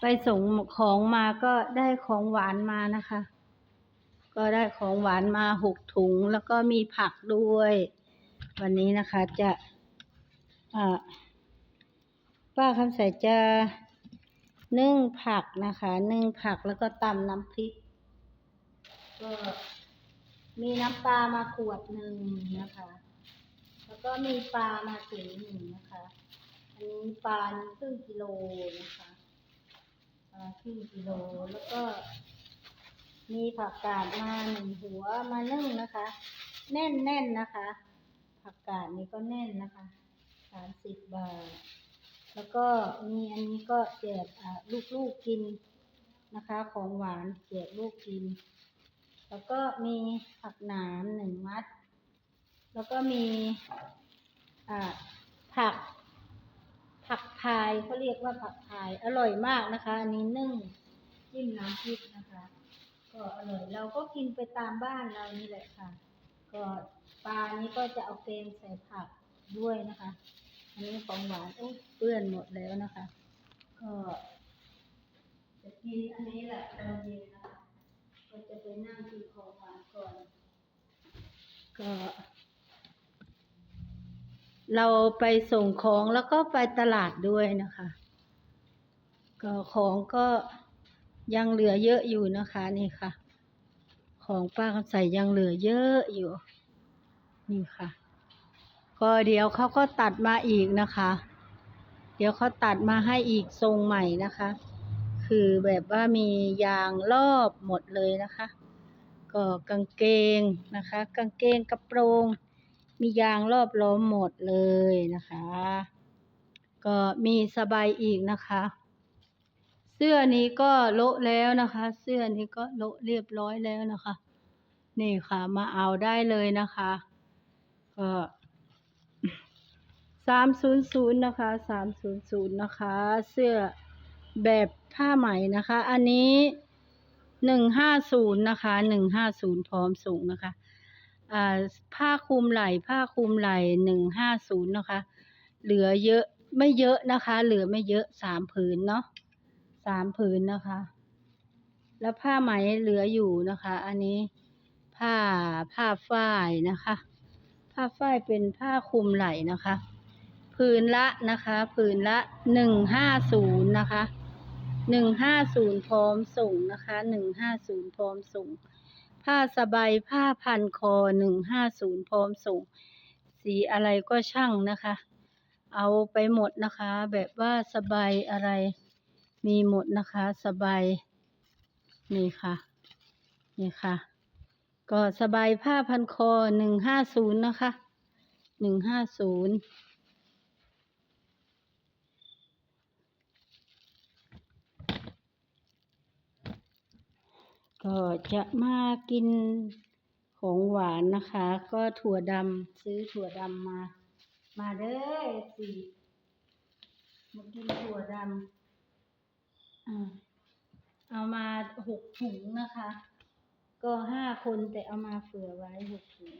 ไปส่งของมาก็ได้ของหวานมานะคะ ก็ได้ของหวานมาหกถุงแล้วก็มีผักด้วย วันนี้นะคะจะป้าคำใสจะนึ่งผักนะคะ นึ่งผักแล้วก็ตำน้ำพริก ก็มีน้ำปลามาขวดหนึ่งนะคะ แล้วก็มีปลามาถุงหนึ่งนะคะ อันนี้ปลาครึ่งกิโลนะคะ ครึ่งกิโลแล้วก็ มีผักกาดมาหนึ่งหัวมานึ่งนะคะ แน่นแน่นๆนะคะ ผักกาดนี่ก็แน่นนะคะสามสิบบาท แล้วก็มีอันนี้ก็แจกอ่าลูกๆกินนะคะ ของหวานแจกลูกกิน แล้วก็มีผักหนามหนึ่งมัด แล้วก็มีอ่า เขาเรียกว่าผักพายอร่อยมากนะคะ อันนี้นึ่งจิ้มน้ำพริกนะคะ ก็อร่อยเราก็กินไปตามบ้านเรานี่แหละค่ะ ก็ปลานี้ก็จะเอาเกงใส่ผักด้วยนะคะ อันนี้ของหวานโอ้เปื้อนหมดแล้วนะคะ ก็จะกินอันนี้แหละตอนเย็นนะคะ ก็จะไปนั่งกินของหวานก่อน ก็ เราไปส่งของแล้วก็ไปตลาดด้วยนะคะ ก็ของก็ยังเหลือเยอะอยู่นะคะนี่ค่ะ ของป้าคำใส่ยังเหลือเยอะอยู่ นี่ค่ะ ก็เดี๋ยวเขาก็ตัดมาอีกนะคะ เดี๋ยวเขาตัดมาให้อีกทรงใหม่นะคะ คือแบบว่ามียางรอบหมดเลยนะคะ ก็กางเกงนะคะ กางเกงกระโปรง มียางรอบล้อมหมดเลยนะคะ ก็มีสบายอีกนะคะ เสื้อนี้ก็โละแล้วนะคะ เสื้อนี้ก็โละเรียบร้อยแล้วนะคะ นี่ค่ะ มาเอาได้เลยนะคะ ก็สามศูนย์ศูนย์นะคะสามศูนย์ศูนย์นะคะ เสื้อแบบผ้าไหมนะคะ อันนี้หนึ่งห้าศูนย์นะคะหนึ่งห้าศูนย์พร้อมส่งนะคะ อ่าผ้าคลุมไหล่ผ้าคลุมไหล่หนึ่งห้าศูนย์นะคะ เหลือเยอะไม่เยอะนะคะ เหลือไม่เยอะสามผืนเนาะสามผืนนะคะ แล้วผ้าไหมเหลืออยู่นะคะ อันนี้ผ้าผ้าฝ้ายนะคะ ผ้าฝ้ายเป็นผ้าคลุมไหล่นะคะผืนละนะคะผืนละหนึ่งห้าศูนย์นะคะหนึ่งห้าศูนย์พร้อมส่งนะคะหนึ่งห้าศูนย์พร้อมส่ง ผ้าสบายผ้าพันคอหนึ่งห้าศูนย์พร้อมส่ง สีอะไรก็ช่างนะคะ เอาไปหมดนะคะ แบบว่าสบายอะไรมีหมดนะคะ สบายนี่ค่ะ นี่ค่ะ ก็สบายผ้าพันคอหนึ่งห้าศูนย์นะคะหนึ่งห้าศูนย์ ก็จะมากินของหวานนะคะ ก็ถั่วดำซื้อถั่วดำมา มาเด้อสิมากินถั่วดำอเอามาหกถุงนะคะ ก็ห้าคนแต่เอามาเผื่อไว้หกถุง